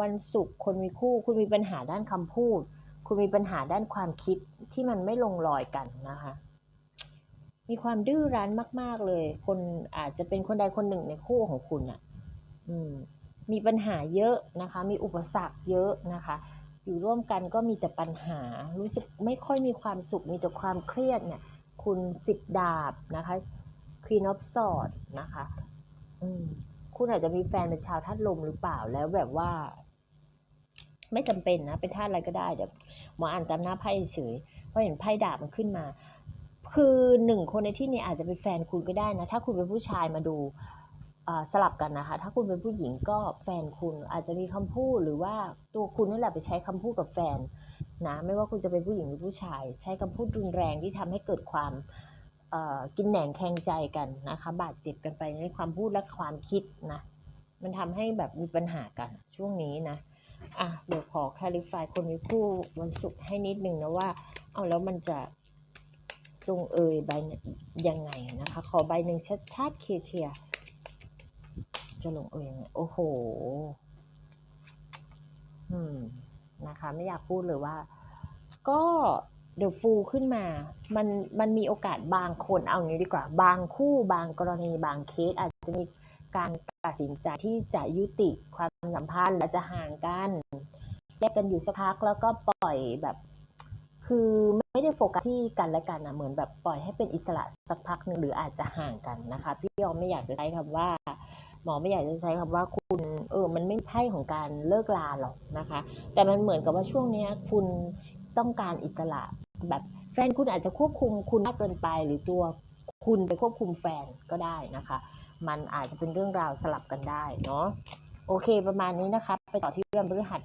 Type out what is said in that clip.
วันศุกร์คนมีคู่คุณมีปัญหาด้านคำพูด คุณมีปัญหาด้านความคิดที่มันไม่ลงรอยกันนะคะ มีความดื้อรั้นมาก ๆเลย คนอาจจะเป็นคนใดคนหนึ่งในคู่ของคุณอะมมีปัญหาเยอะนะคะ มีอุปสรรคเยอะนะคะ อยู่ร่วมกันก็มีแต่ปัญหา รู้สึกไม่ค่อยมีความสุข มีแต่ความเครียดเนี่ย คุณสิบดาบนะคะ Queen of Swords นะคะ อืม คุณอาจจะมีแฟนเป็นชาวธาตุลมหรือเปล่าแล้วแบบว่า ไม่จำเป็นนะเป็นธาตุอะไรก็ได้เดี๋ยวหมออ่านตามหน้าไพ่เฉยเพราะเห็นไพ่ดาบมันขึ้นมา คือหนึ่งคนในที่นี้อาจจะเป็นแฟนคุณก็ได้นะ ถ้าคุณเป็นผู้ชายมาดูสลับกันนะคะ ถ้าคุณเป็นผู้หญิงก็แฟนคุณอาจจะมีคำพูดหรือว่าตัวคุณนั่นแหละไปใช้คำพูดกับแฟนนะ ไม่ว่าคุณจะเป็นผู้หญิงหรือผู้ชาย ใช้คำพูดรุนแรงที่ทำให้เกิดความ กินแหนงแคลงใจกันนะคะ บาดเจ็บกันไปในความพูดและความคิดนะมันทำให้แบบมีปัญหากันช่วงนี้นะอะเดี๋ยวขอ clarify คนมีคู่วันศุกร์ให้นิดนึงนะว่า เอาแล้วมันจะลงเอยใบยังไงนะคะ ขอใบหนึ่งชัดๆเคลียร์จะลงเอยยังไงโอ้โหอืมนะคะ ไม่อยากพูดเลยว่า ก็ เด e f ฟูขึ้นมา มันมันมีโอกาสบางคนเอางี้ดีกว่า บางคู่บางกรณีบางเคสอาจจะมีการตัดสินใจที่จะยุติความสัมพันธ์และจะห่างกันแยกกันอยู่สักพักแล้วก็ปล่อยแบบ คือไม่ได้โฟกัสที่กันและกันนะเหมือนแบบปล่อยให้เป็นอิสระสักพักหนึ่งหรืออาจจะห่างกันนะคะ พี่ยอมไม่อยากจะใช้คำว่า หมอไม่อยากจะใช้คำว่าคุณเออ มันไม่ไพ่ของการเลิกลาหรอกนะคะ แต่มันเหมือนกับว่าช่วงเนี้ยคุณต้องการอิสระ แบบแฟนคุณอาจจะควบคุมคุณมากเกินไป หรือตัวคุณไปควบคุมแฟนก็ได้นะคะ มันอาจจะเป็นเรื่องราวสลับกันได้เนาะโอเคประมาณนี้นะคะ ไปต่อที่เรื่องพฤหัส